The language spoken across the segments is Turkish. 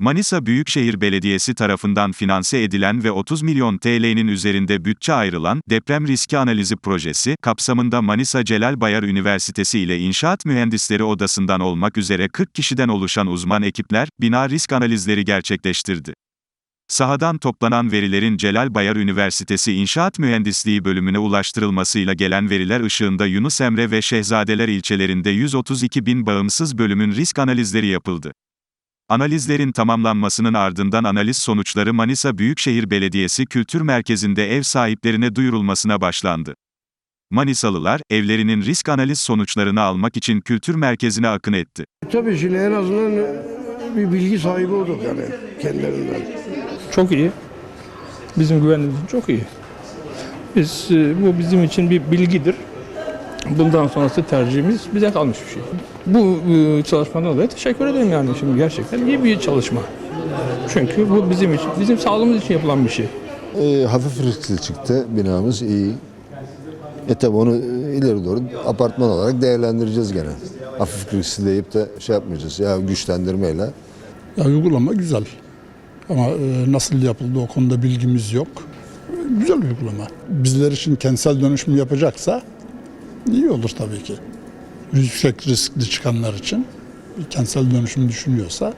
Manisa Büyükşehir Belediyesi tarafından finanse edilen ve 30 milyon TL'nin üzerinde bütçe ayrılan Deprem Riski Analizi Projesi, kapsamında Manisa Celal Bayar Üniversitesi ile İnşaat Mühendisleri Odası'ndan olmak üzere 40 kişiden oluşan uzman ekipler, bina risk analizleri gerçekleştirdi. Sahadan toplanan verilerin Celal Bayar Üniversitesi İnşaat Mühendisliği bölümüne ulaştırılmasıyla gelen veriler ışığında Yunus Emre ve Şehzadeler ilçelerinde 132 bin bağımsız bölümün risk analizleri yapıldı. Analizlerin tamamlanmasının ardından analiz sonuçları Manisa Büyükşehir Belediyesi Kültür Merkezi'nde ev sahiplerine duyurulmasına başlandı. Manisalılar, evlerinin risk analiz sonuçlarını almak için kültür merkezine akın etti. Tabii şimdi en azından bir bilgi sahibi olduk yani kendilerinden. Çok iyi. Bizim güvenliğimiz çok iyi. Biz, e, bu bizim için bir bilgidir. Bundan sonrası tercihimiz bize kalmış bir şey. Bu e, çalışmadan dolayı teşekkür ederim yani şimdi gerçekten iyi bir çalışma. Çünkü bu bizim için, bizim sağlığımız için yapılan bir şey. E, hafif riskli çıktı binamız iyi. E tabi onu e, ileri doğru apartman olarak değerlendireceğiz gene. Hafif riskli deyip de şey yapmayacağız ya güçlendirmeyle. Ya uygulama güzel. Ama e, nasıl yapıldığı o konuda bilgimiz yok. Güzel uygulama. Bizler için kentsel dönüşüm yapacaksa iyi olur tabii ki. Yüksek riskli çıkanlar için kentsel dönüşüm düşünüyorsa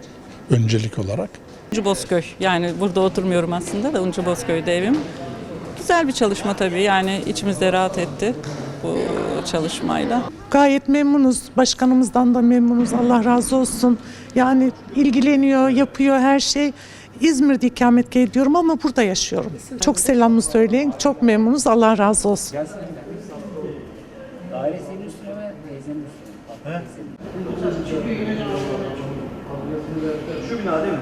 öncelik olarak Uncu Bozköy. Yani burada oturmuyorum aslında da Uncu Bozköy'de evim. Güzel bir çalışma tabii. Yani içimizde rahat etti bu çalışmayla. Gayet memnunuz. Başkanımızdan da memnunuz. Allah razı olsun. Yani ilgileniyor, yapıyor her şey. İzmir'de ikametgah ediyorum ama burada yaşıyorum. Çok selamını söyleyin. Çok memnunuz. Allah razı olsun. Şu bina değil mi?